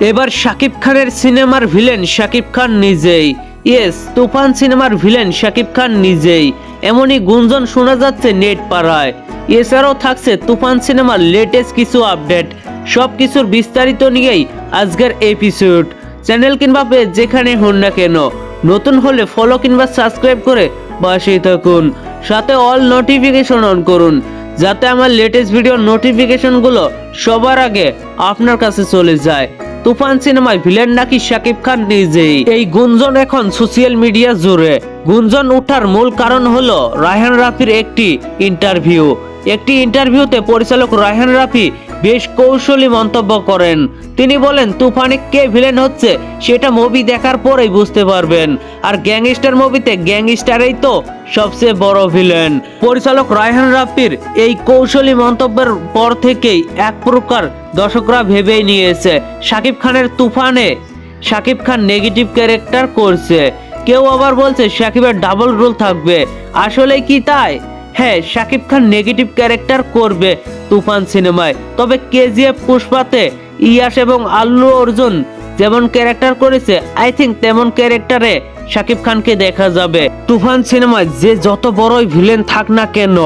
এবার শাকিব খানের সিনেমার ভিলেন শাকিব খান নিজেই। ইয়েস, তুফান সিনেমার ভিলেন শাকিব খান নিজেই। এমনই গুঞ্জন শোনা যাচ্ছে নেট পাড়ায়। এছাড়াও থাকছে তুফান সিনেমার লেটেস্ট কিছু আপডেট। সব কিছুর বিস্তারিত নিয়েই আজকের এপিসোড চ্যানেল কিংবা পেজ যেখানে হন না কেন, নতুন হলে ফলো কিংবা সাবস্ক্রাইব করে পাশেই থাকুন। সাথে অল নোটিফিকেশন অন করুন, যাতে আমার লেটেস্ট ভিডিও নোটিফিকেশনগুলো সবার আগে আপনার কাছে চলে যায়। তুফান সিনেমায় ভিলেন নাকি শাকিব খান নিজেই? এই গুঞ্জন এখন সোশ্যাল মিডিয়া জুড়ে। গুঞ্জন উঠার মূল কারণ হলো রায়হান রাফির একটি ইন্টারভিউ। একটি ইন্টারভিউতে পরিচালক রায়হান রাফি বেশ কৌশলী মন্তব্য করেন। তিনি বলেন, তুফানে কে ভিলেন হচ্ছে, সেটা মুভি দেখার পরেই বুঝতে পারবেন। আর গ্যাংস্টার মুভিতে গ্যাংস্টারই তো সবচেয়ে বড় ভিলেন পরিচালক রায়হান রাফির এই কৌশলী মন্তব্যের পর থেকেই এক প্রকার দর্শকরা ভেবেই নিয়েছে শাকিব খানের তুফানে শাকিব খান নেগেটিভ ক্যারেক্টার করছে। কেউ আবার বলছে শাকিবের ডাবল রোল থাকবে। আসলে কি তাই? হ্যাঁ শাকিব খান নেগেটিভ ক্যারেক্টার করবে তুফান সিনেমায়। তবে কেজিএফ পুষ্পাতে ইয়াস এবং আল্লু অর্জুন যেমন ক্যারেক্টার করেছে আই থিঙ্ক তেমন ক্যারেক্টারে শাকিব খানকে দেখা যাবে। তুফান সিনেমায় যে যত বড়ই ভিলেন থাক না কেন,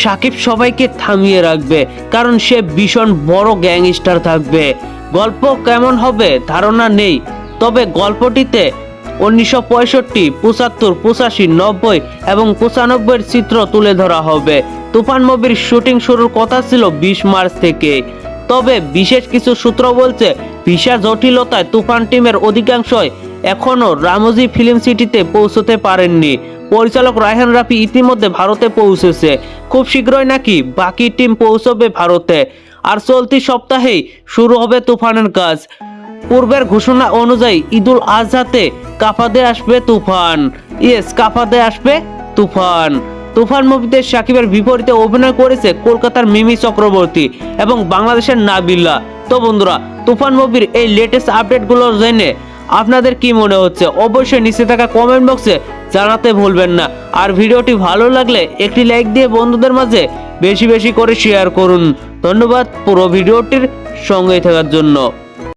শাকিব সবাইকে থামিয়ে রাখবে, কারণ সে ভীষণ বড় গ্যাংস্টার থাকবে। গল্প কেমন হবে ধারণা নেই, তবে গল্পটিতে উনিশশো পঁয়ষট্টি, পঁচাত্তর, পঁচাশি, নব্বই এবং পঁচানব্বইয়ের চিত্র তুলে ধরা হবে। তুফান মুভির শুটিং শুরুর কথা ছিল বিশ মার্চ থেকে। তবে বিশেষ কিছু সূত্র বলছে, ভিসা জটিলতায় তুফান টিমের অধিকাংশই এখনও রামজি ফিল্ম সিটিতে পৌঁছতে পারেননি। পরিচালক রায়হান রাফি ইতিমধ্যে ভারতে পৌঁছেছে। খুব শীঘ্রই নাকি বাকি টিম পৌঁছবে ভারতে। আর চলতি সপ্তাহেই শুরু হবে তুফানের কাজ। পূর্বের ঘোষণা অনুযায়ী ঈদুল আজহাতে কাফাদে আসবে তুফান। ইয়েস, কাফাদে আসবে তুফান। তুফান মুভিতে সাকিবের বিপরীতে অভিনয় করেছে কলকাতার মিমি চক্রবর্তী এবং বাংলাদেশের নাবিল্লা। তো বন্ধুরা, তুফান মুভির এই লেটেস্ট আপডেটগুলো জেনে আপনাদের কি মনে হচ্ছে? অবশ্যই নিচে থাকা কমেন্ট বক্সে জানাতে ভুলবেন না। আর ভিডিওটি ভালো লাগলে একটি লাইক দিয়ে বন্ধুদের মাঝে বেশি বেশি করে শেয়ার করুন। ধন্যবাদ পুরো ভিডিওটির সঙ্গে থাকার জন্য।